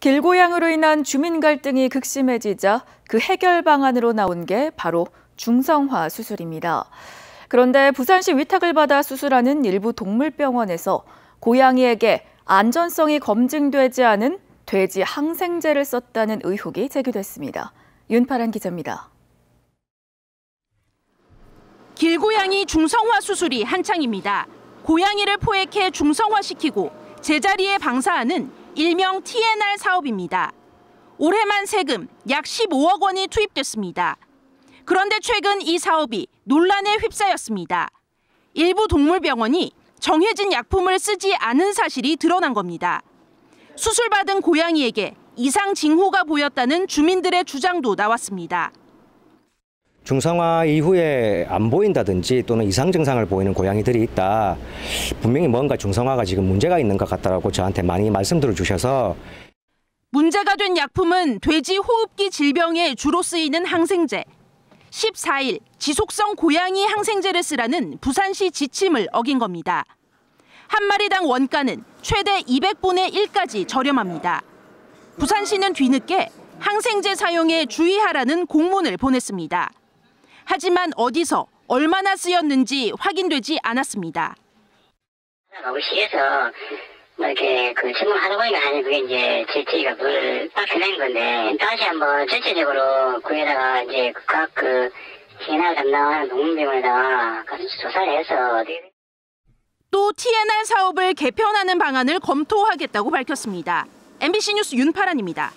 길고양으로 인한 주민 갈등이 극심해지자 그 해결 방안으로 나온 게 바로 중성화 수술입니다. 그런데 부산시 위탁을 받아 수술하는 일부 동물병원에서 고양이에게 안전성이 검증되지 않은 돼지 항생제를 썼다는 의혹이 제기됐습니다. 윤파란 기자입니다. 길고양이 중성화 수술이 한창입니다. 고양이를 포획해 중성화시키고 제자리에 방사하는 일명 TNR 사업입니다. 올해만 세금 약 15억 원이 투입됐습니다. 그런데 최근 이 사업이 논란에 휩싸였습니다. 일부 동물병원이 정해진 약품을 쓰지 않은 사실이 드러난 겁니다. 수술받은 고양이에게 이상 징후가 보였다는 주민들의 주장도 나왔습니다. 중성화 이후에 안 보인다든지 또는 이상 증상을 보이는 고양이들이 있다. 분명히 뭔가 중성화가 지금 문제가 있는 것 같다라고 저한테 많이 말씀들어 주셔서 문제가 된 약품은 돼지 호흡기 질병에 주로 쓰이는 항생제. 14일 지속성 고양이 항생제를 쓰라는 부산시 지침을 어긴 겁니다. 한 마리당 원가는 최대 200분의 1까지 저렴합니다. 부산시는 뒤늦게 항생제 사용에 주의하라는 공문을 보냈습니다. 하지만 어디서 얼마나 쓰였는지 확인되지 않았습니다. 시에서 뭐 이렇게 그 질문하다 보니까 사실 그게 이제 제티가 그걸 밝혀낸 건데 다시 한번 전체적으로 그에다가 이제 각 그 TNR 담당하는 동문병원에다가 가서 조사를 해서 어떻게 또 TNR 사업을 개편하는 방안을 검토하겠다고 밝혔습니다. MBC 뉴스 윤파란입니다.